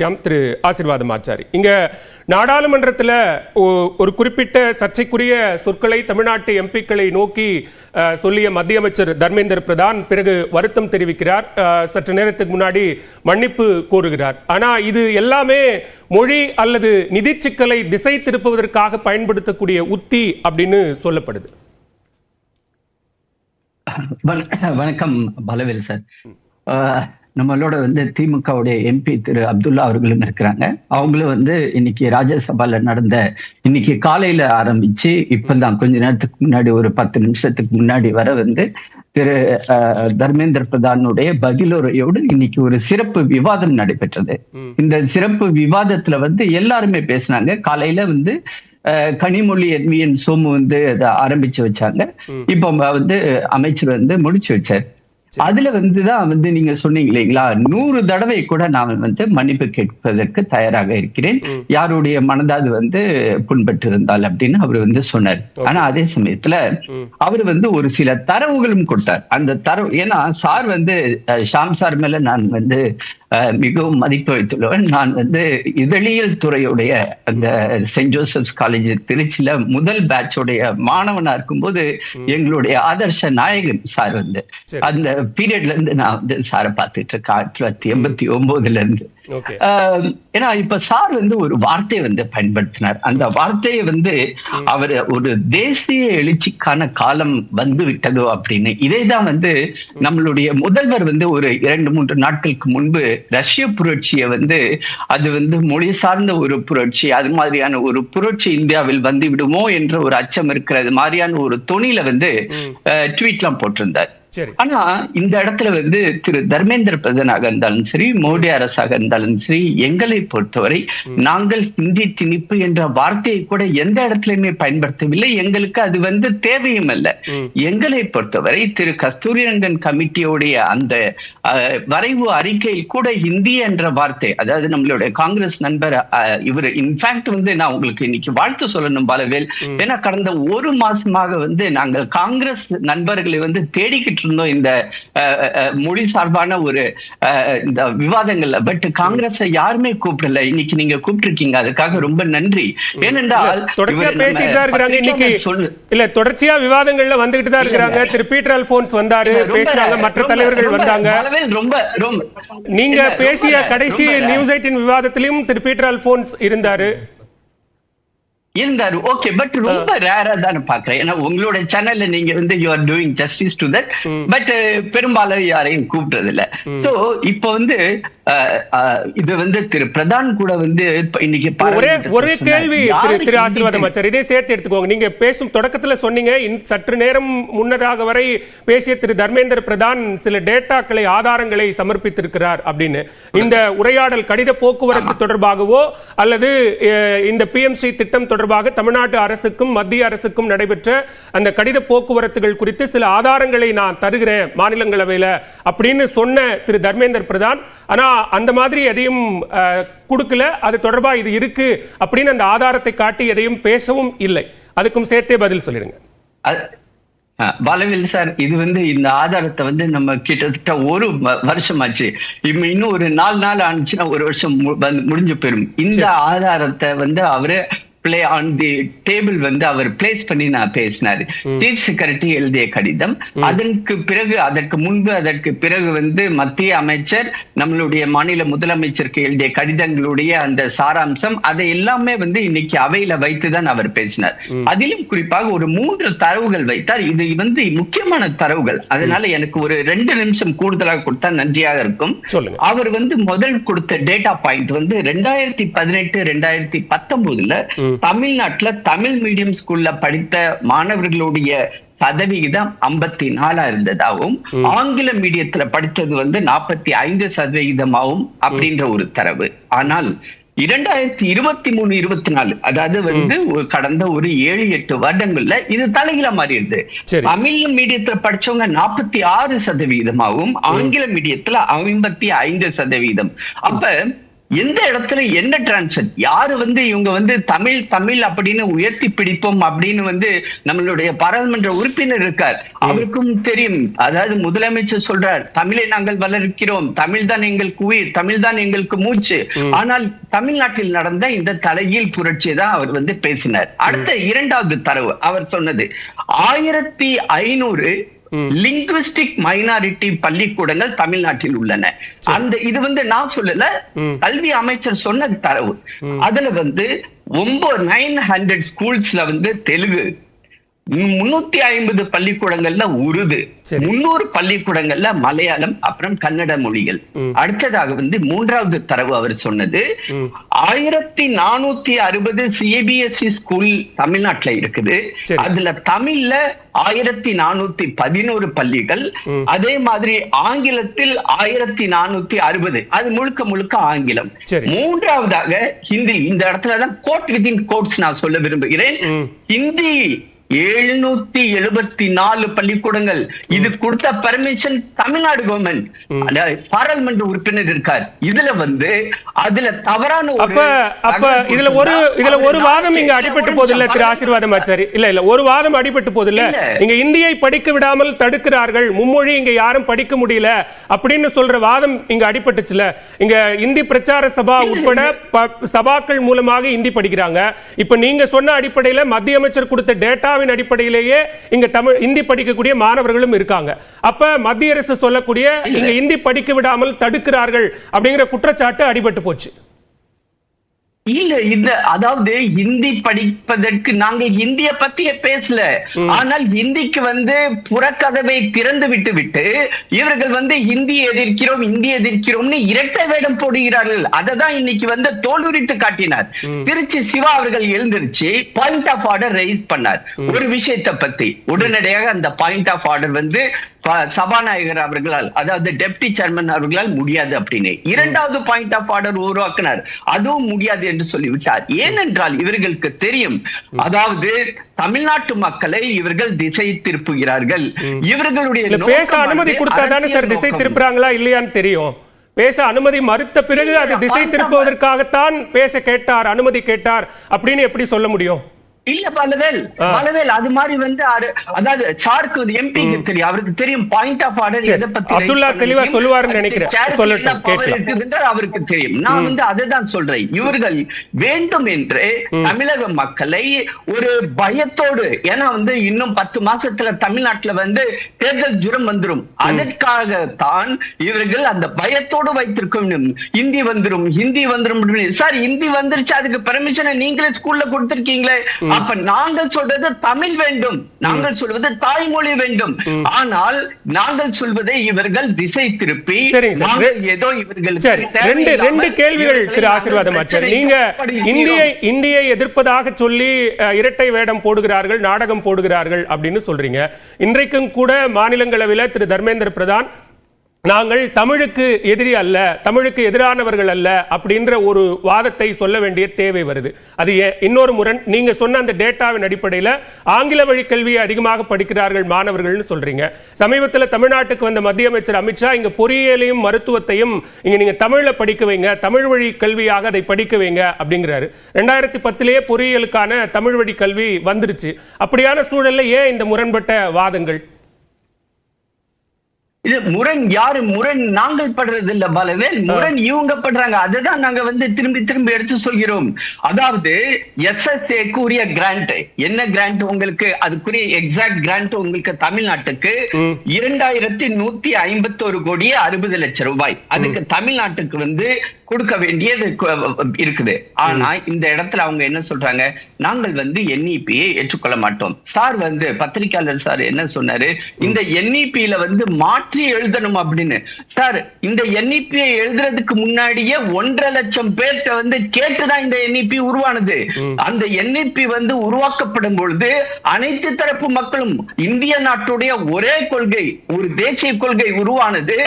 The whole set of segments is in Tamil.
எம் திரு ஆசீர்வாதம் ஆச்சாரி இங்க நாடாளுமன்றத்தில் ஒரு குறிப்பிட்ட சர்ச்சைக்குரிய சொற்களை தமிழ்நாட்டு எம்பிக்களை நோக்கி சொல்லிய மத்திய அமைச்சர் தர்மேந்திர பிரதான் பிறகு வருத்தம் தெரிவிக்கிறார் சற்று நேரத்துக்கு முன்னாடி மன்னிப்பு கோருகிறார் ஆனா இது எல்லாமே மொழி அல்லது நிதி சிக்கலை திசை திருப்புவதற்காக பயன்படுத்தக்கூடிய உத்தி அப்படின்னு சொல்லப்படுது வணக்கம் பலவேல் சார் நம்மளோட வந்து திமுகவுடைய எம்பி திரு அப்துல்லா அவர்களும் இருக்கிறாங்க. அவங்களும் வந்து இன்னைக்கு ராஜ்யசபால நடந்த இன்னைக்கு காலையில ஆரம்பிச்சு இப்பதான் கொஞ்ச நேரத்துக்கு முன்னாடி ஒரு பத்து நிமிஷத்துக்கு முன்னாடி வர வந்து திரு தர்மேந்திர பிரதானுடைய பதிலுரையோடு இன்னைக்கு ஒரு சிறப்பு விவாதம் நடைபெற்றது. இந்த சிறப்பு விவாதத்துல வந்து எல்லாருமே பேசினாங்க. காலையில வந்து கனிமொழி என்விஎன் சோமு வந்து அதை ஆரம்பிச்சு வச்சாங்க. இப்போ வந்து அமைச்சர் வந்து முடிச்சு வச்சார். அதுல வந்துதான் வந்து நீங்க சொன்னீங்க இல்லைங்களா? நூறு தடவை கூட நான் வந்து மன்னிப்பு கேட்பதற்கு தயாராக இருக்கிறேன். யாருடைய மனதாது வந்து புண்பட்டு இருந்தால் அப்படின்னு அவர் வந்து சொன்னார். ஆனா அதே சமயத்துல. அவர் வந்து ஒரு சில தரவுகளும் கொடுத்தார். அந்த தரவு ஏன்னா சார் வந்து ஷாம் சார் மேல நான் வந்து மிகவும் மதிப்பு வைத்துள்ளவன். நான் வந்து இதழியல் துறையுடைய அந்த சென்ட் ஜோசப்ஸ் காலேஜ் திருச்சியில முதல் பேட்சோடைய மாணவனா இருக்கும்போது எங்களுடைய ஆதர்ஷ நாயகன் சார் வந்து. அந்த பீரியட்ல இருந்து நான் வந்து சாரை பார்த்துட்டு இருக்கேன். ஆயிரத்தி தொள்ளாயிரத்தி எண்பத்தி ஒன்பதுல இருந்து ஏன்னா இப்ப சார் வந்து ஒரு வார்த்தையை வந்து பயன்படுத்தினார். அந்த வார்த்தையை வந்து அவர் ஒரு தேசிய எழுச்சிக்கான காலம் வந்து விட்டதோ அப்படின்னு. இதை தான் வந்து நம்மளுடைய முதல்வர் வந்து ஒரு இரண்டு மூன்று நாட்களுக்கு முன்பு ரஷ்ய புரட்சியை வந்து அது வந்து மொழி சார்ந்த ஒரு புரட்சி அது மாதிரியான ஒரு புரட்சி இந்தியாவில் வந்து விடுமோ என்ற ஒரு அச்சம் இருக்கிறது மாதிரியான ஒரு தொனில வந்து ம். ட்வீட்லாம் போட்டிருந்தார். சரி. ஆனா இந்த இடத்துல வந்து திரு தர்மேந்திர பிரதானாக இருந்தாலும் சரி மோடி அரசாக இருந்தாலும் சரி எங்களை பொறுத்தவரை நாங்கள் ஹிந்தி திணிப்பு என்ற வார்த்தையை கூட எந்த இடத்துலயுமே பயன்படுத்தவில்லை. எங்களுக்கு அது வந்து தேவையும் அல்ல. எங்களை பொறுத்தவரை திரு கஸ்தூரிரங்கன் கமிட்டியோடைய அந்த வரைவு அறிக்கையில் கூட ஹிந்தி என்ற வார்த்தை அதாவது நம்மளுடைய காங்கிரஸ் நண்பர் இவர் இன்ஃபேக்ட் வந்து நான் உங்களுக்கு இன்னைக்கு வாழ்த்து சொல்லணும் பாலவேல். ஏன்னா கடந்த ஒரு மாசமாக வந்து நாங்கள் காங்கிரஸ் நண்பர்களை வந்து தேடிக்கிட்டு இருந்தோம் இந்த மொழி சார்பான ஒரு இந்த விவாதங்கள்ல. பட் காங்கிரஸை யாருமே கூப்பிடல. இன்னைக்கு நீங்க கூப்பிட்டிருக்கீங்க. அதுக்காக ரொம்ப நன்றி. ஏனென்றால் தொடர்ச்சியா பேசிட்டு தான் இருக்கிறாங்க. இன்னைக்கு இல்ல தொடர்ச்சியா விவாதங்கள்ல வந்துகிட்டு தான் இருக்கிறாங்க. திரு பீட்டர் அல்போன்ஸ் வந்தாரு. பேசினாங்க. மற்ற தலைவர்கள் வந்தாங்க. ரொம்ப நீங்க பேசிய கடைசி நியூஸ் எயிட்டின் விவாதத்திலும் திரு பீட்டர் அல்போன்ஸ் இருந்தாரு. இருந்தாரு ஓகே பட் ரொம்ப ரேரா தானே பாக்குறேன் ஏன்னா உங்களோட சேனல்ல நீங்க வந்து you are doing justice to that but பெரும்பாலும் யாரையும் கூப்பிடுறது இல்ல சோ இப்போ வந்து இது வந்து திரு பிரதான் கூட வந்து இன்னைக்கு ஒரே ஒரே. கேள்வி திரு ஆசீர்வாதம் ஆச்சார் இதே சேர்த்து எடுத்துக்கோங்க. நீங்க பேசும் தொடக்கத்துல சொன்னீங்க சற்று நேரம் முன்னதாக வரை பேசிய திரு தர்மேந்திர பிரதான் சில டேட்டாக்களை ஆதாரங்களை சமர்ப்பித்திருக்கிறார் அப்படின்னு. இந்த உரையாடல் கடித போக்குவரத்து தொடர்பாகவோ அல்லது இந்த பிஎம்சி திட்டம் தொடர்பாக தமிழ்நாட்டு அரசுக்கும் மத்திய அரசுக்கும் நடைபெற்ற அந்த கடித போக்குவரத்துகள் குறித்து சில ஆதாரங்களை நான் தருகிறேன் மாநிலங்களவையில அப்படின்னு சொன்ன திரு தர்மேந்திர பிரதான். ஆனா அந்த மாதிரி எதையும் கொடுக்கல. அது தொடர்பா இது இருக்கு அப்படின்னு அந்த ஆதாரத்தை காட்டி எதையும் பேசவும் இல்லை. அதுக்கும் சேர்த்தே பதில் சொல்லிடுங்க. பாலவேல் சார் இது வந்து இந்த ஆதாரத்தை வந்து நம்ம கிட்டத்தட்ட ஒரு வ- வருஷமாச்சு. இப்ப இன்னும் ஒரு நாலு நாள் ஆனிச்சுன்னா ஒரு வருஷம் முடிஞ்சு போயிரும். இந்த ஆதாரத்தை வந்து அவரு பிளே ஆன் தி டேபிள் வந்து அவர் பிளேஸ் பண்ணி நான் பேசினாரு. சீஃப் செக்ரட்டரி எழுதிய கடிதம். அதற்கு பிறகு அதற்கு முன்பு அதற்கு பிறகு வந்து மத்திய அமைச்சர் நம்மளுடைய மாநில முதலமைச்சருக்கு எழுதிய கடிதங்களுடைய அந்த சாராம்சம் அதை எல்லாமே வந்து இன்னைக்கு அவையில வைத்துதான் அவர் பேசினார். அதிலும் குறிப்பாக ஒரு மூன்று தரவுகள் வைத்தார். இது வந்து முக்கியமான தரவுகள். அதனால எனக்கு ஒரு ரெண்டு நிமிஷம் கூடுதலாக கொடுத்தா நன்றியாக இருக்கும். அவர் வந்து முதல் கொடுத்த டேட்டா பாயிண்ட் வந்து ரெண்டாயிரத்தி பதினெட்டு ரெண்டாயிரத்தி பத்தொன்பதுல தமிழ்நாட்டுல தமிழ் மீடியம் ஸ்கூல்ல படித்த மாணவர்களுடைய சதவிகிதம் ஐம்பத்தி நாலா இருந்ததாகவும் ஆங்கில மீடியத்துல படித்தது வந்து நாற்பத்தி ஐந்து சதவிகிதமாகவும் அப்படின்ற ஒரு தரவு. ஆனால் இரண்டாயிரத்தி இருபத்தி மூணு இருபத்தி நாலு அதாவது வந்து கடந்த ஒரு ஏழு எட்டு வருடங்கள்ல இது தலைகீழ மாறிடுது. தமிழ் மீடியத்துல படிச்சவங்க நாற்பத்தி ஆறு சதவீதமாகவும் ஆங்கில மீடியத்துல ஐம்பத்தி ஐந்து சதவீதம் அப்ப எந்த இடத்துல என்ன டிரான்ஸ்ஃபர் யாரு வந்து இவங்க வந்து தமிழ் தமிழ் அப்படின்னு உயர்த்தி பிடிப்போம் அப்படின்னு வந்து நம்மளுடைய பாராளுமன்ற உறுப்பினர் இருக்கார். அவருக்கும் தெரியும். அதாவது முதலமைச்சர் சொல்றார் தமிழை நாங்கள் வளர்க்கிறோம். தமிழ் தான் எங்களுக்கு உயிர் தமிழ் தான் எங்களுக்கு மூச்சு. ஆனால் தமிழ்நாட்டில் நடந்த இந்த தலைகீழ் புரட்சி தான் அவர் வந்து பேசினார். அடுத்த இரண்டாவது தரவு அவர் சொன்னது ஆயிரத்தி ஐநூறு லிங்குவிஸ்டிக் மைனாரிட்டி பள்ளிக்கூடங்கள் தமிழ்நாட்டில் உள்ளன. அந்த இது வந்து நான் சொல்லல. கல்வி அமைச்சர் சொன்ன தரவு. அதுல வந்து ஒன்பது நைன் ஹண்ட்ரட் ஸ்கூல்ஸ்ல வந்து தெலுங்கு முன்னூத்தி ஐம்பது பள்ளிக்கூடங்கள்ல உருது. முன்னூறு பள்ளிக்கூடங்கள்ல மலையாளம் அப்புறம் கன்னட மொழிகள். அடுத்ததாக வந்து மூன்றாவது தரவு அவர் சொன்னது. ஆயிரத்தி நானூத்தி அறுபது சிபிஎஸ்இ ஸ்கூல் தமிழ்நாட்டுல இருக்குது. அதுல தமிழ்ல ஆயிரத்தி நானூத்தி பதினோரு பள்ளிகள். அதே மாதிரி ஆங்கிலத்தில் ஆயிரத்தி நானூத்தி அறுபது. அது முழுக்க முழுக்க ஆங்கிலம். மூன்றாவதாக ஹிந்தி. இந்த இடத்துலதான் கோட் வித்தின் கோட்ஸ் நான் சொல்ல விரும்புகிறேன். ஹிந்தி எழுநூத்தி எழுபத்தி நாலு பள்ளிக்கூடங்கள். இது கொடுத்த பர்மிஷன் தமிழ்நாடு கவர்மெண்ட் பாராளுமன்ற உறுப்பினர் இருக்கார். இதுல வந்து அதுல தவறான அப்ப அப்ப இதுல ஒரு இதுல ஒரு வாதம் இங்க அடிபட்டு ஒரு போதில்ல திரு ஆசீர்வாதம் ஆச்சாரி. இல்ல இல்ல ஒரு வாதம் அடிபட்டு போதில்ல. இல்ல. இங்க இந்தியை படிக்க விடாமல் தடுக்கிறார்கள். மும்மொழி இங்க யாரும் படிக்க முடியல அப்படின்னு சொல்ற வாதம் இங்க அடிபட்டுச்சுல. இங்க இந்தி பிரச்சார சபா உட்பட சபாக்கள் மூலமாக இந்தி படிக்கிறாங்க. இப்ப நீங்க சொன்ன அடிப்படையில மத்திய அமைச்சர் கொடுத்த டேட்டாவின் அடிப்படையிலேயே இங்க தமிழ் இந்தி படிக்கக்கூடிய மாணவர்களும் இருக்காங்க. அப்ப மத்திய அரசு சொல்லக்கூடிய இங்க இந்தி படிக்க விடாமல் தடுக்கிறார்கள் அப்படிங்கிற குற்றச்சாட்டு அடிபட்டு போச்சு. இல்ல இந்த அதாவது ஹிந்தி படிப்பதற்கு நாங்கள் ஹிந்திய பத்தியே பேசல. ஆனால் ஹிந்திக்கு வந்து புறக்கதவை திறந்து விட்டு விட்டு இவர்கள் வந்து ஹிந்தி எதிர்க்கிறோம் ஹிந்தி எதிர்க்கிறோம்னு இரட்டை வேடம் போடுகிறார்கள். அதை தான் இன்னைக்கு வந்து தோலுரித்து காட்டினார். திருச்சி சிவா அவர்கள் எழுந்திருச்சு பாயிண்ட் ஆஃப் ஆர்டர் ரைஸ் பண்ணார். ஒரு விஷயத்தை பத்தி உடனடியாக அந்த பாயிண்ட் ஆஃப் ஆர்டர் வந்து சபாநாயகர் அவர்களால் அதாவது டெப்டி சேர்மன் அவர்களால் முடியாது அப்படின்னு. இரண்டாவது பாயிண்ட் ஆஃப் ஆர்டர் உருவாக்கினார். அதுவும் முடியாது என்று சொல்லிவிட்டார். ஏனென்றால் இவர்களுக்கு தெரியும் அதாவது தமிழ்நாட்டு மக்களை இவர்கள் திசை திருப்புகிறார்கள். இவர்களுடைய பேச அனுமதி வந்து கொடுத்தா தானே அரசியல் சார் திசை. திருப்புறாங்களா இல்லையான்னு தெரியும். பேச அனுமதி மறுத்த பிறகு அது திசை. திருப்புவதற்காகத்தான் பேச கேட்டார் அனுமதி கேட்டார் அப்படின்னு எப்படி சொல்ல முடியும்? இல்ல பலவேல். பலவேல் அது மாதிரி வந்து அதாவது சாருக்கு எம்பிக்கு தெரியும். அவருக்கு தெரியும். Point of order. எதை பத்தி அப்துல்லா தெளிவா. சொல்லுவாருன்னு நினைக்கிறேன். சொல்லட்டும், அவருக்கு தெரியும். நான் வந்து அதை தான் சொல்றேன். இவர்கள் வேண்டும் என்று தமிழக மக்களை ஒரு பயத்தோடு ஏன்னா வந்து இன்னும் பத்து மாசத்துல தமிழ்நாட்டுல வந்து தேர்தல் ஜுரம் வந்துரும். அதற்காகத்தான் இவர்கள் அந்த பயத்தோடு வைத்திருக்கணும் ஹிந்தி வந்துரும் ஹிந்தி வந்துரும் அப்படின்னு. சார் ஹிந்தி வந்துருச்சு அதுக்கு பெர்மிஷனை நீங்களே ஸ்கூல்ல கொடுத்திருக்கீங்களே. அப்ப நாங்கள் சொல்றது தமிழ் வேண்டும். நாங்கள் சொல்வது தாய்மொழி வேண்டும். ஆனால் நாங்கள் சொல்வதை இவர்கள் திசை திருப்பி ஏதோ இவர்களுக்கு ரெண்டு கேள்விகள் திரு ஆசீர்வாதம் நீங்க. இந்தியை இந்தியை எதிர்ப்பதாக சொல்லி இரட்டை வேடம் போடுகிறார்கள் நாடகம் போடுகிறார்கள் அப்படின்னு சொல்றீங்க. இன்றைக்கும் கூட மாநிலங்களவையில் திரு தர்மேந்திர பிரதான் நாங்கள் தமிழுக்கு எதிரி அல்ல தமிழுக்கு எதிரானவர்கள் அல்ல அப்படின்ற ஒரு வாதத்தை சொல்ல வேண்டிய தேவை வருது. அது ஏன்? இன்னொரு முரண் நீங்க சொன்ன அந்த டேட்டாவின் அடிப்படையில் ஆங்கில வழி கல்வியை அதிகமாக படிக்கிறார்கள் மாணவர்கள்னு சொல்றீங்க. சமீபத்தில் தமிழ்நாட்டுக்கு வந்த மத்திய அமைச்சர் அமித்ஷா இங்க பொறியியலையும் மருத்துவத்தையும் இங்க நீங்க தமிழில் படிக்க வைங்க தமிழ் வழி கல்வியாக அதை படிக்க வைங்க அப்படிங்கிறாரு. ரெண்டாயிரத்தி பத்திலேயே பொறியியலுக்கான தமிழ் வழி கல்வி வந்துருச்சு. அப்படியான சூழல்ல ஏன் இந்த முரண்பட்ட வாதங்கள்? இது முரண் யாரு முரண்? நாங்கள் படுறது இல்ல பலவேல் முரண் இவங்க படுறாங்க அதுதான் நாங்க வந்து திரும்பி திரும்பி எடுத்து சொல்கிறோம். அதாவது எஸ்எஸ்ஏ கூறிய கிராண்ட் என்ன கிராண்ட் உங்களுக்கு? அதுக்குரிய எக்ஸாக்ட் கிராண்ட் உங்களுக்கு தமிழ்நாட்டுக்கு இரண்டாயிரத்தி நூத்தி ஐம்பத்தோரு கோடியே அறுபது லட்சம் ரூபாய். அதுக்கு தமிழ்நாட்டுக்கு வந்து கொடுக்க வேண்டியது இருக்குது. ஆனா இந்த இடத்துல அவங்க என்ன சொல்றாங்க? நாங்கள் வந்து என்இபியை ஏற்றுக்கொள்ள மாட்டோம். சார் வந்து பத்திரிகையாளர் சார் என்ன சொன்னாரு? இந்த என்இபியில வந்து மாற்றி எழுதணும் அப்படின்னு. சார் இந்த என்இபியை எழுதுறதுக்கு முன்னாடியே ஒன்றரை லட்சம் பேர்கிட்ட வந்து கேட்டுதான் இந்த என்இபி உருவானது. அந்த என்இபி வந்து உருவாக்கப்படும் பொழுது அனைத்து தரப்பு மக்களும் இந்திய நாட்டுடைய ஒரே கொள்கை ஒரு தேசிய கொள்கை உருவானது.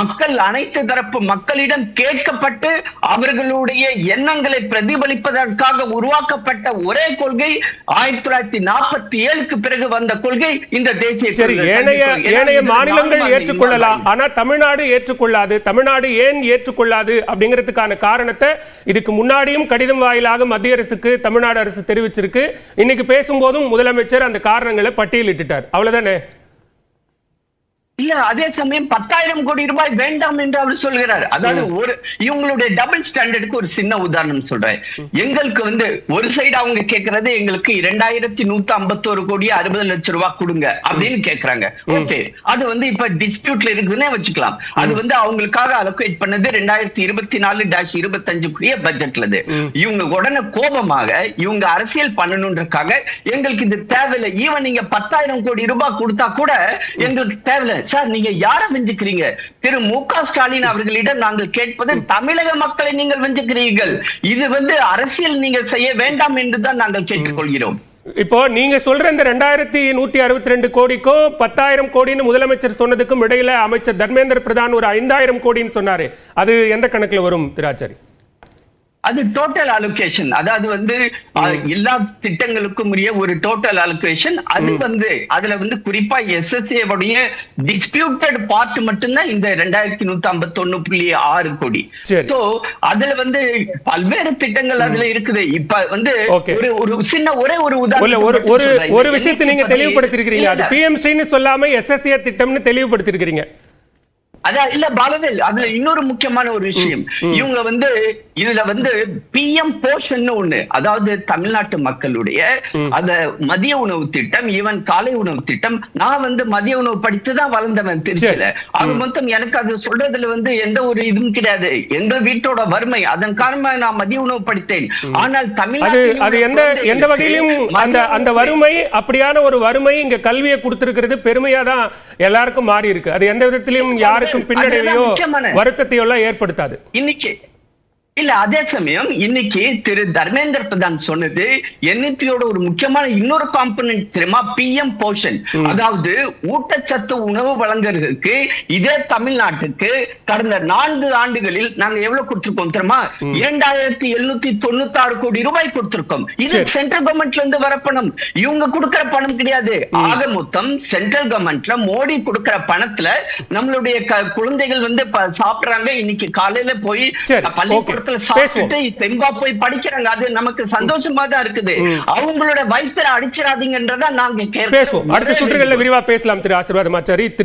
மக்கள் அனைத்து தரப்பு மக்களிடம் கேட்கப்பட்டு அவர்களுடைய எண்ணங்களை பிரதிபலிப்பதற்காக உருவாக்கப்பட்ட ஒரே கொள்கை ஆயிரத்தி தொள்ளாயிரத்தி நாற்பத்தி ஏழுக்கு பிறகு வந்த கொள்கை இந்த தேசிய சரி. ஏனைய ஏனைய மாநிலங்கள் ஏற்றுக்கொள்ளலாம் ஆனா தமிழ்நாடு ஏற்றுக்கொள்ளாது. தமிழ்நாடு ஏன் ஏற்றுக்கொள்ளாது அப்படிங்கிறதுக்கான காரணத்தை இதுக்கு முன்னாடியும் கடிதம் வாயிலாக மத்திய அரசுக்கு தமிழ்நாடு அரசு தெரிவிச்சிருக்கு. இன்னைக்கு பேசும்போதும் முதலமைச்சர் அந்த காரணங்களை பட்டியலிட்டுட்டார். அவ்வளவுதானே? இல்ல அதே சமயம் பத்தாயிரம் கோடி ரூபாய் வேண்டாம் என்று அவர் சொல்கிறார். அதாவது ஒரு இவங்களுடைய டபுள் ஸ்டாண்டர்டுக்கு ஒரு சின்ன உதாரணம் சொல்றேன். எங்களுக்கு வந்து ஒரு சைடு அவங்க கேக்குறது எங்களுக்கு இரண்டாயிரத்தி நூத்தி ஐம்பத்தோரு கோடி அறுபது லட்சம் ரூபாய் கொடுங்க அப்படின்னு கேக்குறாங்க. ஓகே. அது வந்து இப்ப டிஸ்பியூட்ல இருக்குதுன்னே வச்சுக்கலாம். அது வந்து அவங்களுக்காக அலோகேட் பண்ணது ரெண்டாயிரத்தி இருபத்தி நாலு டேஷ் இருபத்தஞ்சுக்குரிய பட்ஜெட்ல இவங்க உடனே கோபமாக இவங்க அரசியல் பண்ணணுன்றக்காக எங்களுக்கு இது தேவையில்லை. ஈவன் நீங்க பத்தாயிரம் கோடி ரூபாய் கொடுத்தா கூட எங்களுக்கு தேவையில்லை. சார் நீங்க யார வெஞ்சுக்கிறீங்க? திரு மு க. ஸ்டாலின் அவர்களிடம் நாங்கள் கேட்பது தமிழக மக்களை நீங்கள் வெஞ்சுக்கிறீர்கள். இது வந்து அரசியல் நீங்கள் செய்ய வேண்டாம் என்றுதான் நாங்கள் கேட்டுக்கொள்கிறோம். இப்போ நீங்க சொல்ற இந்த ரெண்டாயிரத்தி நூத்தி அறுபத்தி ரெண்டு கோடிக்கும் பத்தாயிரம் கோடின்னு முதலமைச்சர் சொன்னதுக்கும் இடையில அமைச்சர் தர்மேந்திர பிரதான் ஒரு ஐந்தாயிரம் கோடின்னு சொன்னாரு. அது எந்த கணக்குல வரும் திராச்சாரி அது டோட்டல் அலோகேஷன் அதாவது வந்து எல்லா திட்டங்களுக்கும் உரிய ஒரு டோட்டல் அலோகேஷன் அது வந்து அதுல வந்து குறிப்பா எஸ்எஸ்ஏ உடைய டிஸ்பியூட்டட் பார்ட் மட்டும்தான் இந்த ரெண்டாயிரத்தி நூத்தி ஐம்பத்தி புள்ளி ஆறு கோடி. சோ அதுல வந்து பல்வேறு திட்டங்கள் அதுல இருக்குது. இப்ப வந்து. ஒரு ஒரு சின்ன ஒரே ஒரு உதாரணம் ஒரு ஒரு விஷயத்தை நீங்க தெளிவுபடுத்திருக்கிறீங்க. அது பிஎம்சின்னு சொல்லாம எஸ்எஸ்ஏ திட்டம்னு தெளிவுபடுத்திருக்கிறீங்க. அதான் இல்ல பாலவேல் அதுல இன்னொரு முக்கியமான ஒரு விஷயம். இவங்க வந்து இதுல வந்து பிஎம் போஷன் ஒண்ணு அதாவது தமிழ்நாட்டு மக்களுடைய அந்த மதிய உணவு திட்டம் ஈவன் காலை உணவு திட்டம் நான் வந்து மதிய உணவு படித்து தான் வளர்ந்தவன் திருச்சியில. அது மொத்தம் எனக்கு அது சொல்றதுல வந்து எந்த ஒரு இதுவும் கிடையாது. எங்க வீட்டோட வறுமை அதன் காரணமா நான் மதிய உணவு படித்தேன். ஆனால் அது தமிழ்நாட்டில் அது எந்த எந்த வகையிலும் அந்த அந்த வறுமை அப்படியான ஒரு வறுமை இங்க கல்வியை கொடுத்திருக்கிறது பெருமையா தான் எல்லாருக்கும் மாறி இருக்கு அது எந்த விதத்திலும் யாருக்கும் பின்னடைவையோ வருத்தத்தையோ எல்லாம் ஏற்படுத்தாது. இன்னைக்கு இல்ல அதே சமயம் இன்னைக்கு திரு தர்மேந்திர பிரதான் சொன்னது என்இபியோட ஒரு முக்கியமான இன்னொரு காம்பனன்ட் தெரியுமா? பிஎம் போஷன் அதாவது ஊட்டச்சத்து உணவு வழங்குறதுக்கு இதே தமிழ்நாட்டுக்கு கடந்த நான்கு ஆண்டுகளில் நாங்க எவ்வளவு கொடுத்திருக்கோம் தெரியுமா? இரண்டாயிரத்தி எழுநூத்தி தொண்ணூத்தி ஆறு கோடி ரூபாய் கொடுத்திருக்கோம். இது. சென்ட்ரல் கவர்மெண்ட்ல இருந்து வர பணம். இவங்க கொடுக்கிற பணம் கிடையாது. ஆக மொத்தம் சென்ட்ரல் கவர்மெண்ட்ல மோடி கொடுக்கிற பணத்துல நம்மளுடைய குழந்தைகள் வந்து ப- சாப்பிடுறாங்க. இன்னைக்கு காலையில போய் சரி, okay. சாப்பிட்டுட்டு தெம்பா போய் படிக்கிறாங்க. அது நமக்கு சந்தோஷமா தான் இருக்குது. அவங்களோட வயிற்றுல அடிச்சிடாதீங்கன்றதா நாங்க. பேசுவோம். அடுத்த சுற்றுகள்ல விரிவா பேசலாம். திரு ஆசீர்வாதம் ஆச்சாரி திரு